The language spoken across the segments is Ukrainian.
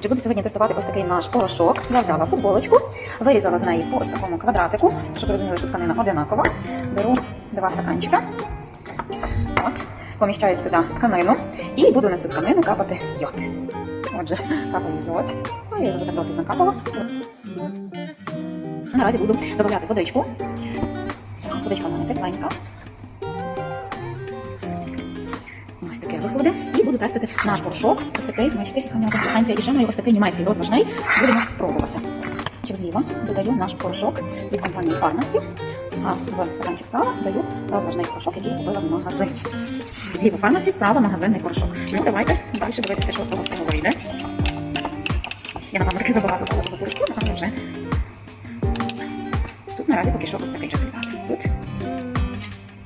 Чи буду сьогодні тестувати ось такий наш порошок. Я взяла футболочку, вирізала з неї по ось такому квадратику, щоб розуміли, що тканина одинакова. Беру два стаканчика. От, поміщаю сюди тканину і буду на цю тканину капати йод. Отже, капаю йод. Ну, я його так досить накапала. Наразі буду додавати водичку. Водичка в мене тепленька. Ось таке виходить. І буду тестити наш порошок. Ось такий, бачите, яка в нього консистенція. І ще ось такий німецький розважний. Будемо пробувати. Чик зліва додаю наш порошок від компанії Pharmacy. А в стаканчик справа даю розважний порошок, який я купила в магазині. Зліва Pharmacy, справа магазинний порошок. Ну, давайте далі дивитися, що з того з вийде. Я, напевно, таки забагато того порошку, напевно, вже. Тут наразі поки що ось такий результат. Тут.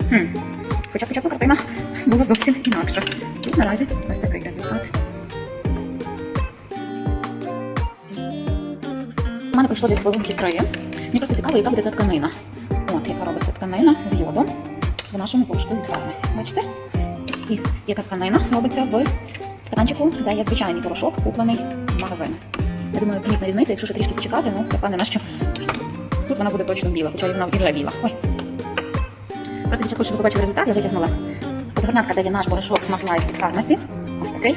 Хм. Хоча спочатку картина була зовсім інакша. Тут наразі ось такий результат. У мене пройшло десь хвилинки три. Мені просто цікаво, яка буде та тканина. От, яка робиться тканина з йодом в нашому порошку від фармасі. Бачите? І яка тканина робиться в стаканчику, де є звичайний порошок, куплений з магазину. Я думаю, помітна різниця, якщо ще трішки почекати, ну, я впевнена, що тут вона буде точно біла, хоча вона і вже біла. Ой. Просто дівчатку, щоб ви побачили результат, я витягнула з горнятка, де є наш порошок Smart Life від фармасі. Ось такий.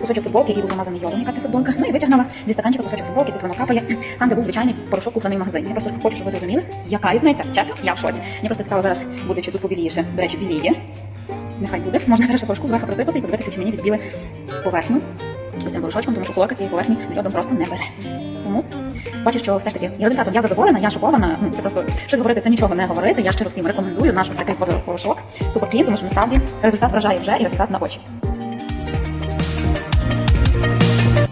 Кусочок футболки, який був замазаний йодом, яка це футболка. Ну і витягнула зі стаканчика кусочок футболки, тут воно капає. Там, де був звичайний порошок куплений в магазині. Я просто хочу, щоб ви зрозуміли, яка різниця. Чесно, я в шоці. Мені просто цікаво зараз буде, чи тут побіліше. До речі, біліє. Нехай буде. Можна зараз порошку зверху присипати і подивитися, чи мені відбіли поверхню ось цим порошочком, тому що хлорка цієї поверхні з йодом просто не бере. Тому бачу, що все ж таки і результатом я задоволена, я шокована. Ну, це просто щось говорити, це нічого не говорити. Я щиро всім рекомендую наш ось такий. Супер клін, тому що насправді результат вражає вже і результат на очі.